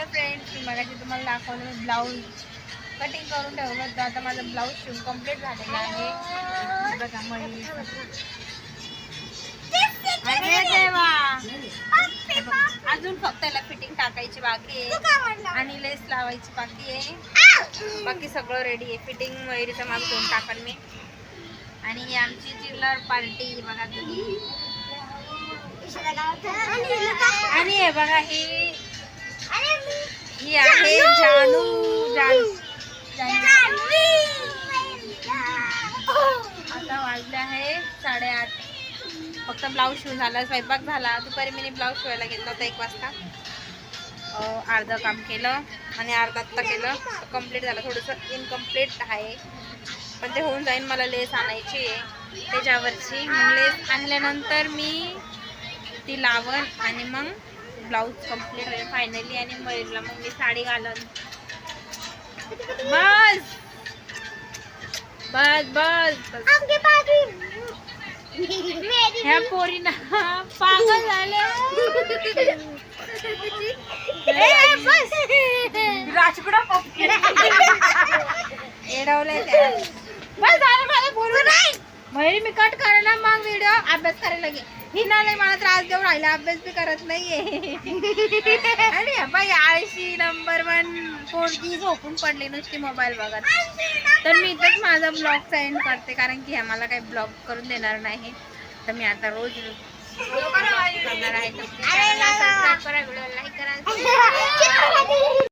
Hello friends मगाशी तुम्हाला दाखवलं मी ब्लाऊज कटिंग करून ठेवलं होतं. आता माझं ब्लाऊज शिवून कंप्लीट झालेलं आहे. बघा मयुरीचं. देवा. अजून फक्त याला फिटिंग टाकायची बाकी आहे. आणि लेस लावायची बाकी आहे. बाकी सगळं रेडी आहे. फिटिंग मयुरीचं माझं दोन टाकल मी. आणि ही आमची चिल्लर पार्टी बघा तुम्ही. आणि हे बघा ही ही आहे जानू जानू आता वाजले आहे साडेआठ. फक्त ब्लाऊज शिवून झाला स्वयंपाक झाला. दुपारी मी ब्लाऊज शिवायला घेतला होता एक वाजता. अर्धं काम केलं आणि अर्धा आत्ता केलं. कंप्लीट झालं. थोडंसं इनकम्प्लीट आहे. पण ते होऊन जाईन मला लेस आणायची आहे. त्याच्यावरची मग लेस आणल्यानंतर मी ती लावन आणि मग ब्लाऊज कंप्लीट होईल फायनली आणि मयूरला मग मी साडी घालन. बस! बस बस! ह्या पोरीना पागल झाल्या राजकुडा एडवलंय त्या. बस झालं मला बोलू नाही. मयुरी मी कट करणार मग व्हिडिओ अभ्यास करायला गे ही ना लय मला त्रास देऊ राहिला. अभ्यास बी करत नाहीये. आणि बाई आळशी नंबर वन पोरगी झोपून पडली नुसती मोबाईल बघत. तर मी इथंच माझा ब्लॉग एंड करते कारण की ह्या मला काही ब्लॉग करून देणार नाही. तर मी आता रोज करणार आहे.